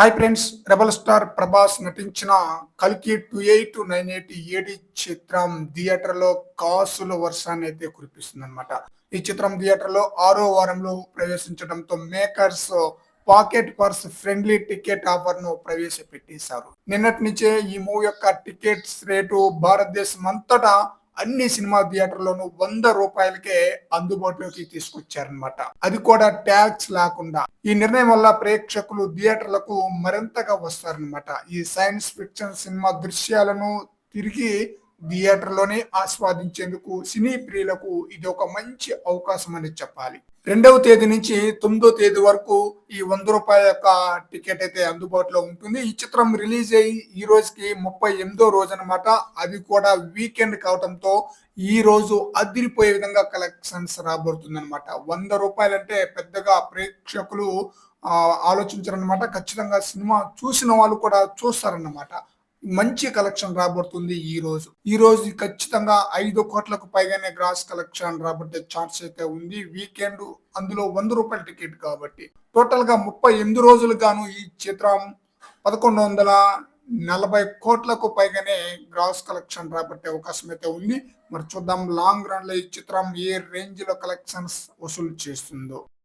Hi friends rebel star Prabhas నటించిన కల్కి two eight nine eight AD చిత్రం థియేటర్లో కాసుల వర్షాన్ని అయితే కురిపిస్తుంది అనమాట ఈ చిత్రం థియేటర్లో ఆరో వారంలో ప్రవేశించడంతో makers pocket purse friendly ticket ఆఫర్ను ప్రవేశపెట్టేశారు. నిన్నటి నుంచే ఈ మూవీ యొక్క టికెట్స్ రేటు భారతదేశం అంతటా అన్ని సినిమా థియేటర్లోనూ వంద రూపాయలకే అందుబాటులోకి తీసుకొచ్చారనమాట అది కూడా ట్యాక్స్ లేకుండా. ఈ నిర్ణయం వల్ల ప్రేక్షకులు థియేటర్లకు మరింతగా వస్తారనమాట ఈ సైన్స్ ఫిక్షన్ సినిమా దృశ్యాలను తిరిగి థియేటర్లోనే ఆస్వాదించేందుకు సినీ ప్రియులకు ఇది ఒక మంచి అవకాశం అని చెప్పాలి. రెండవ తేదీ నుంచి తొమ్మిదో తేదీ వరకు ఈ వంద రూపాయల యొక్క టికెట్ అయితే అందుబాటులో ఉంటుంది. ఈ చిత్రం రిలీజ్ అయ్యి ఈ రోజుకి ముప్పై ఎనిమిదో రోజు అనమాట అది కూడా వీకెండ్ కావడంతో ఈ రోజు అదిరిపోయే విధంగా కలెక్షన్స్ రాబోతుంది అనమాట వంద రూపాయలంటే పెద్దగా ప్రేక్షకులు ఆలోచించారనమాట ఖచ్చితంగా సినిమా చూసిన వాళ్ళు కూడా చూస్తారన్నమాట. మంచి కలెక్షన్ రాబడుతుంది ఈ రోజు. ఈ రోజు ఖచ్చితంగా ఐదు కోట్లకు పైగానే గ్రాస్ కలెక్షన్ రాబట్టే ఛాన్స్ అయితే ఉంది. వీకెండ్ అందులో వంద రూపాయల టికెట్ కాబట్టి. టోటల్గా ముప్పై ఎనిమిది రోజులు గాను ఈ చిత్రం పదకొండు వందల నలభై కోట్లకు పైగానే గ్రాస్ కలెక్షన్ రాబట్టే అవకాశం అయితే ఉంది. మరి చూద్దాం లాంగ్ రన్లో ఈ చిత్రం ఏ రేంజ్లో కలెక్షన్స్ వసూలు చేస్తుందో.